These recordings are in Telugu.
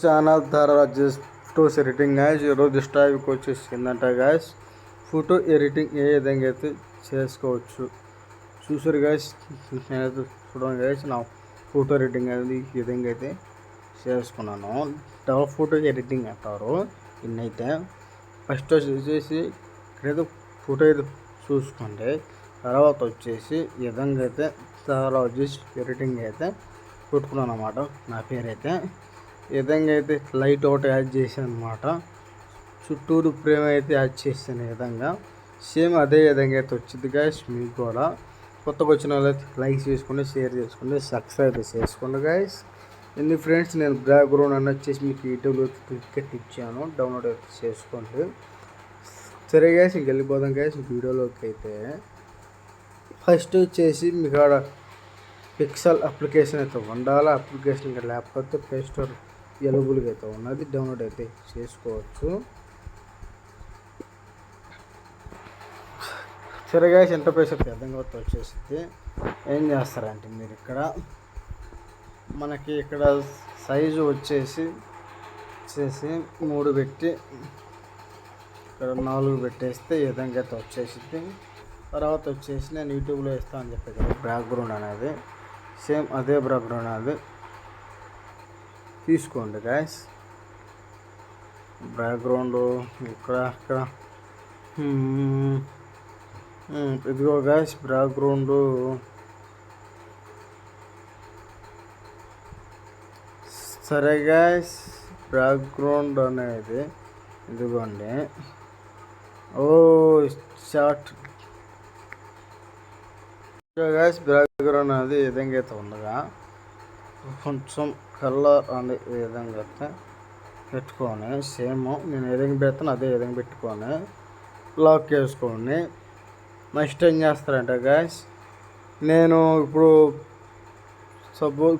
ఛానల్ ద్వారా ఫోటోస్ ఎడిటింగ్ గాయస్ ఈరోజు టాపిక్ వచ్చేసిందంట గాయస్. ఫోటో ఎడిటింగ్ ఏ విధంగా అయితే చేసుకోవచ్చు. చూసారు గాయస్ నేనైతే చూడండి గాయస్ నా ఫోటో ఎడిటింగ్ అనేది ఈ విధంగా అయితే చేసుకున్నాను. డబల్ ఫోటో ఎడిటింగ్ అంటారు ఇన్నైతే. ఫస్ట్ వచ్చేసి ఇక్కడైతే ఫోటో అయితే చూసుకోండి. తర్వాత వచ్చేసి ఈ విధంగా అయితే తర్వాత వచ్చేసి ఎడిటింగ్ అయితే పెట్టుకున్నాను అనమాట నా పేరైతే అయితే విధంగా అయితే లైట్ ఒకటి యాడ్ చేశాను అనమాట చుట్టూరు ఫ్రేమ్ అయితే యాడ్ చేసాను ఈ విధంగా. సేమ్ అదే విధంగా అయితే వచ్చింది గాయస్ మీకు కూడా. కొత్తగా వచ్చిన వాళ్ళైతే లైక్ చేసుకోండి షేర్ చేసుకోండి సబ్స్క్రైబ్ చేసుకోండి గాయస్ ఎన్ని ఫ్రెండ్స్ నేను బ్యాక్గ్రౌండ్ అని వచ్చేసి మీకు యూట్యూబ్లో క్రికెట్ ఇచ్చాను డౌన్లోడ్ అయితే చేసుకోండి. సరే గాయస్ ఇంక వెళ్ళిపోదాం గాయస్ వీడియోలోకి అయితే. ఫస్ట్ వచ్చేసి మీకు ఆడ పిక్సెల్ అప్లికేషన్ అయితే ఉండాలి. అప్లికేషన్ ఇంకా లేకపోతే ప్లే స్టోర్ ఎలబుల్గా అయితే ఉన్నది. డౌన్లోడ్ అయితే చేసుకోవచ్చు. సరిగా ఇంటర్ఫేస్ అయితే అర్థంగా వచ్చేసింది. ఏం చేస్తారంటే మీరు ఇక్కడ మనకి ఇక్కడ సైజు వచ్చేసి వచ్చేసి మూడు పెట్టి ఇక్కడ నాలుగు పెట్టేస్తే ఈ విధంగా అయితే వచ్చేసింది. తర్వాత వచ్చేసి నేను యూట్యూబ్లో ఇస్తాను అని చెప్పి బ్యాక్గ్రౌండ్ అనేది. సేమ్ అదే బ్యాక్గ్రౌండ్ అనేది తీసుకోండి గాయస్ బ్యాక్గ్రౌండ్ ఇక్కడ అక్కడ. Hmm. Hmm. ఇదిగో గాయస్ బ్యాక్గ్రౌండ్ సరే గాయస్ బ్యాక్గ్రౌండ్ అనేది ఇదిగోండి. ఓ షార్ట్ గాయస్ బ్యాక్గ్రౌండ్ అనేది ఈ విధంగా అయితే ఉండగా కొంచెం కలర్ అనే ఈ విధంగా అయితే పెట్టుకొని సేమ్ నేను ఏదైనా పెడతాను అదే విధంగా పెట్టుకొని లాక్ చేసుకోండి. నెక్స్ట్ ఏం చేస్తారంటే గాయస్ నేను ఇప్పుడు సపోజ్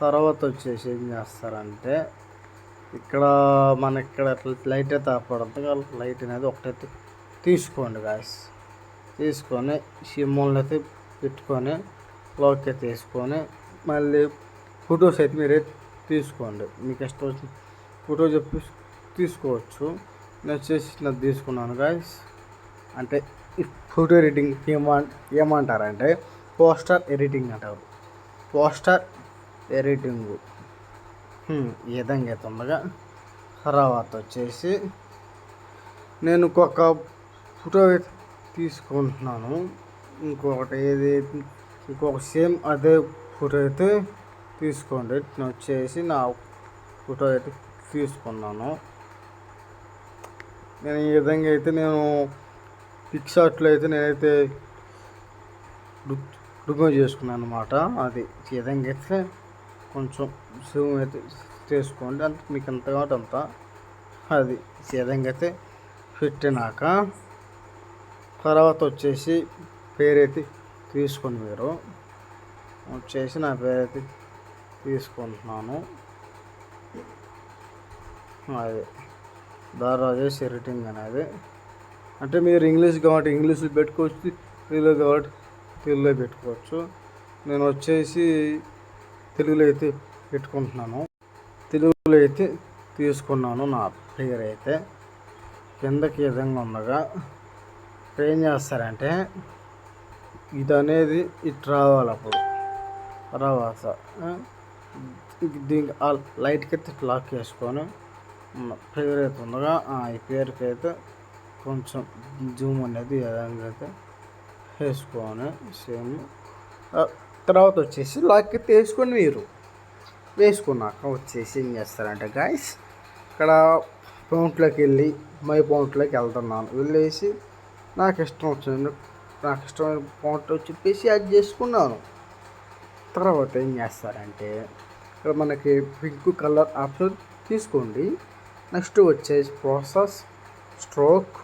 తర్వాత వచ్చేసి ఏం చేస్తారంటే ఇక్కడ మన ఇక్కడ లైట్ అయితే ఆపడంతో లైట్ అనేది ఒకటైతే తీసుకోండి గాయస్ తీసుకొని సిమ్మల్ని అయితే పెట్టుకొని లాక్ తీసుకొని మళ్ళీ ఫొటోస్ అయితే మీరే తీసుకోండి. మీకు ఇష్టం వచ్చిన ఫోటో చెప్పి తీసుకోవచ్చు. నేను వచ్చేసి నాకు తీసుకున్నాను గాయస్ అంటే ఫోటో ఎడిటింగ్ ఏమంట ఏమంటారంటే పోస్టర్ ఎడిటింగ్ అంటారు. Poster editing. ఈ విధంగా అయితే ఉండగా తర్వాత వచ్చేసి నేను ఇంకొక ఫోటో అయితే తీసుకుంటున్నాను. ఇంకొకటి ఏది? ఇంకొక సేమ్ అదే ఫోటో అయితే తీసుకోండి. నేను వచ్చేసి నా ఫోటో అయితే తీసుకున్నాను. నేను ఈ విధంగా అయితే నేను పిక్సార్ట్లో అయితే నేనైతే రిమూవ్ చేసుకున్నాను అనమాట అది ఈ విధంగా అయితే కొంచెం జూమ్ అయితే చేసుకోండి అంత మీకు ఎంత కాబట్టి అంత. అది ఈ విధంగా అయితే పెట్టినాక తర్వాత వచ్చేసి పేరైతే తీసుకోండి మీరు. వచ్చేసి నా పేరైతే తీసుకుంటున్నాను. అది దారాజేష్ ఎడిటింగ్ అనేది. అంటే మీరు ఇంగ్లీష్ కాబట్టి ఇంగ్లీష్లో పెట్టుకోవచ్చు తెలుగులో కాబట్టి తెలుగులో పెట్టుకోవచ్చు. నేను వచ్చేసి తెలుగులో అయితే పెట్టుకుంటున్నాను. తెలుగులో అయితే తీసుకున్నాను నా పేరు అయితే. కిందకి ఈ విధంగా ఉండగా ఏం చేస్తారంటే ఇది అనేది ఇటు రావాలి అప్పుడు. తర్వాత దీనికి ఆ లైట్కి అయితే లాక్ చేసుకొని పేరు అయితే ఉండగా ఆ, ఈ పేరుకి అయితే కొంచెం జూమ్ అనేది విధంగా అయితే వేసుకొని సేమ్ తర్వాత వచ్చేసి లాక్ అయితే వేసుకొని మీరు వేసుకున్నాక వచ్చేసి ఏం చేస్తారంటే గాయస్ ఇక్కడ పౌంట్లోకి వెళ్ళి మై పౌంట్లోకి వెళ్తున్నాను. వెళ్ళేసి నాకు ఇష్టం వచ్చింది నాకు ఇష్టమైన పౌంట్ చెప్పేసి యాడ్ చేసుకున్నాను. తర్వాత ఏం చేస్తారంటే ఇక్కడ మనకి పింక్ కలర్ ఆప్షన్ తీసుకోండి. నెక్స్ట్ వచ్చేసి ప్రాసెస్ స్ట్రోక్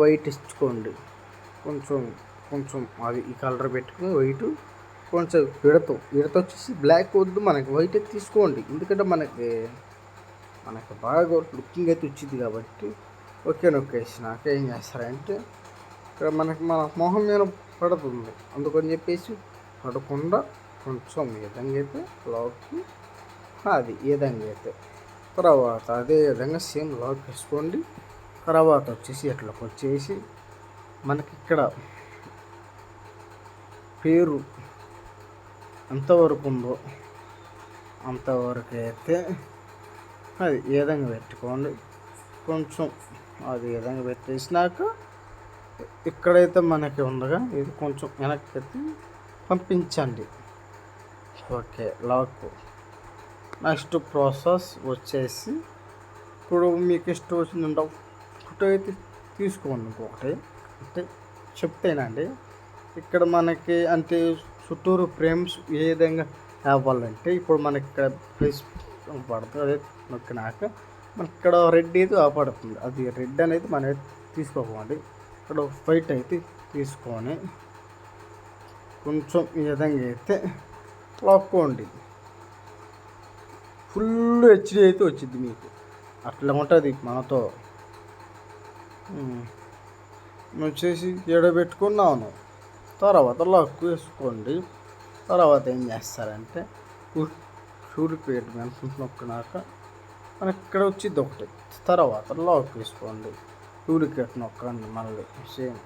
వైట్ ఇచ్చుకోండి. కొంచెం కొంచెం అది ఈ కలర్ పెట్టుకుని వైట్ కొంచెం విడత విడత వచ్చేసి బ్లాక్ వద్దు మనకి వైట్ తీసుకోండి. ఎందుకంటే మనకి మనకి బాగా లుకింగ్ అయితే వచ్చింది కాబట్టి ఓకే నొక్కేసి నాకు ఏం చేస్తారంటే ఇక్కడ మనకి మన మొహం మీద పడుతుంది అందుకని చెప్పేసి పడకుండా కొంచెం ఈ విధంగా అయితే లాక్కి అది ఈ విధంగా అయితే తర్వాత అదే విధంగా సేమ్ లాక్ వేసుకోండి. తర్వాత వచ్చేసి ఇట్లోకి వచ్చేసి మనకి ఇక్కడ పేరు ఎంతవరకు ఉందో అంతవరకు అయితే అది ఏ విధంగా పెట్టుకోండి. కొంచెం అది ఏ విధంగా పెట్టేసినాక ఇక్కడైతే మనకి ఉండగా ఇది కొంచెం వెనక్కి పంపించండి. Okay lock. నెక్స్ట్ ప్రాసెస్ వచ్చేసి ఇప్పుడు మీకు ఇష్టం వచ్చిందంటే ఫోటో అయితే తీసుకోండి ఇంకొకటి. అంటే చెప్తేనండి ఇక్కడ మనకి అంటే చుట్టూరు ఫ్రేమ్స్ ఏ విధంగా అవ్వాలంటే ఇప్పుడు మనకి ఇక్కడ ప్లేస్ పడుతుంది అదే నొక్కినాక మనకి ఇక్కడ రెడ్ అయితే ఆపడుతుంది అది రెడ్ అనేది మనం తీసుకోకండి ఇక్కడ వైట్ అయితే తీసుకొని కొంచెం ఈ విధంగా అయితే లాక్కోండి. ఫుల్ హెచ్డి అయితే వచ్చింది మీకు. అట్లా ఉంటుంది మనతో. వచ్చేసి ఎడబెట్టుకున్నాను తర్వాత లాక్ వేసుకోండి. తర్వాత ఏం చేస్తారంటే షూరిపేట మెన్షన్ నొక్కినాక మనకి ఇక్కడ వచ్చింది ఒకటి. తర్వాత లాక్ వేసుకోండి. డూప్లికేట్ నొక్కండి మళ్ళీ. సేమ్.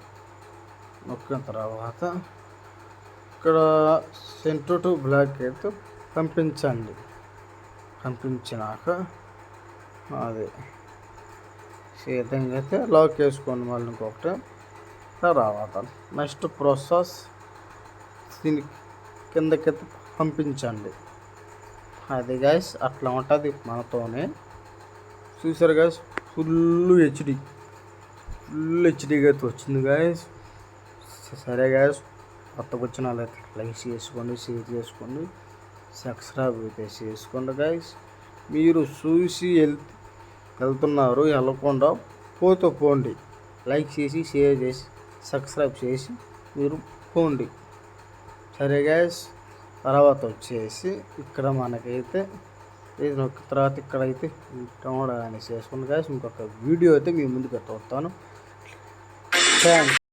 నొక్కిన తర్వాత ఇక్కడ సెంటర్ టు బ్లాక్ అయితే పంపించండి. పంపించినాక అది ఈ విధంగా అయితే లాక్ వేసుకోండి మళ్ళీ ఇంకొకటి. తర్వాత నెక్స్ట్ ప్రాసెస్ దీని కిందకైతే పంపించండి. అది గైస్ అట్లా ఉంటుంది మనతోనే. చూసారు గైస్ ఫుల్ హెచ్డి ఫుల్ హెచ్డీగా అయితే వచ్చింది గాయస్ సరే గాయస్ కొత్తగా వచ్చిన వాళ్ళకి లైక్ చేసుకోండి షేర్ చేసుకోండి సబ్స్క్రైబ్ అయితే చేసుకోండి గైస్ మీరు చూసి వెళ్ వెళ్తున్నారు వెళ్ళకుండా పోతూ పోండి. లైక్ చేసి షేర్ చేసి సబ్స్క్రైబ్ చేసి మీరు పోండి. సరే గాయస్ తర్వాత వచ్చేసి ఇక్కడ మనకైతే ఇది ఒక తర్వాత ఇక్కడైతే టమోటా అనేసి వేసుకుని గాయస్ ఇంకొక వీడియో అయితే మీ ముందుకు వస్తాను థ్యాంక్స్